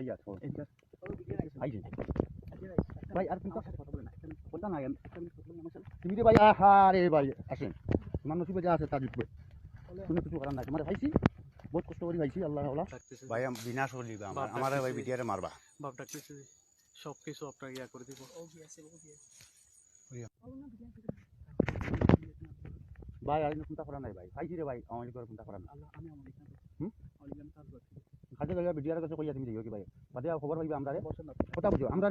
আইয়া তো আইছে ভাই আর তুমি কথা নাই তুমি রে ভাই আহা রে ভাই আসেন। তোমার নসিবে যা আছে তা জিতবে তুমি কিছু করার নাই। তোমার ভাইছি বহুত কষ্ট করে ভাইছি আল্লাহ আল্লাহ ভাই আমি বিনাশ করে দিবা বাপ আমার ভাই বিটিয়ারে মারবা। বাপ ডাকতেছে সব কিছু আপনার ইয়া করে দিব। ভাই আর চিন্তা করা নাই ভাই। ভাইছি রে ভাই আমার করে চিন্তা করা নাই। হুম? খাদ্য জায়গা বিটিয়ার কাছে কইয়া তুমি দিও কি ভাই? বাদে কথা বুঝো আমরা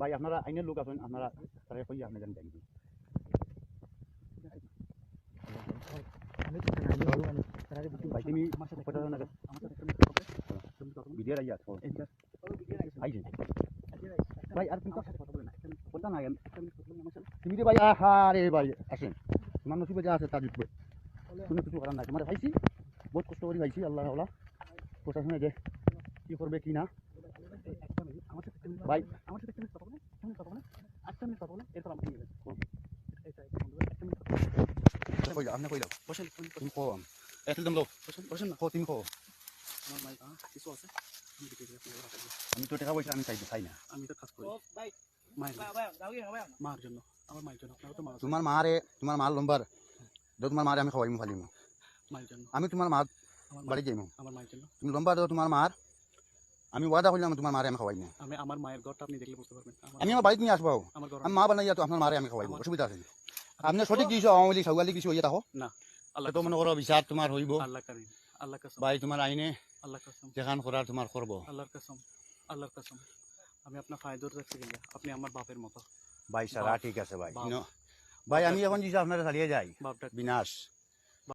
ভাই, আপনারা আইনের লোক আছেন, আপনারা তারে কইয়া আপনি দেখি ভাই, তুমি কথা না আর তুমি কথা নাই তুমি ভাই, আহা রে ভাই আসেন যা আছে তা জিতবে তুমি কিছু করার নাই। তোমার ভাইছি? বহুত কষ্ট করে ভাইছি, আল্লাহ আল্লাহ। প্রশাসনে যে কি করবে কি না? ভাই কই যাও আপনি কই যাও বসেন তুমি কো এসল দম লো বসেন বসেন না। কো তুমি কো আমার মাই কিছু আছে? আমি তো টাকা পয়সা আমি চাই চাই না। আমি তো কাজ করি। মায়ের মার জন্য। আমার মায়ের জন্য। তো। তোমার মা রে তোমার মার লম্বার। তোমার মারে আমি খাওয়াইমু ফালিমু মায়ের জন্য। আমি তোমার মা আমার বাড়ি যাইমু? আমার মায়ের জন্য। তুমি লম্বা দাও তোমার মার। আমি ওয়াদা করলাম তোমার মারে আমি খাওয়াইমু। আমি আমার মায়ের ঘরটা আপনি দেখলে বুঝতে পারবেন। আমি আমার বাড়িতে নিয়ে আসব। আমি মা বানাইয়া তো আপনার মারে আমি খাওয়াইবো অসুবিধা আছে। নি? আপনি সঠিক কিছু আওয়ামী লীগ সাউয়ালি কিছু হইয়া থাকো। আল্লাহ তো মনে করো বিচার তোমার হইব। আল্লাহ কারিম আল্লাহ কসম। ভাই তোমার আইনে আল্লাহ কসম। যেখান করার তোমার করব। আল্লাহর কসম আল্লাহর কসম। আমি আপনার ফায়দর রাখতে গেলে আপনি আমার বাপের মতো। ভাই সারা ঠিক আছে ভাই ভাই আমি এখন যদি আপনারা চালিয়ে যাই। বিনাশ।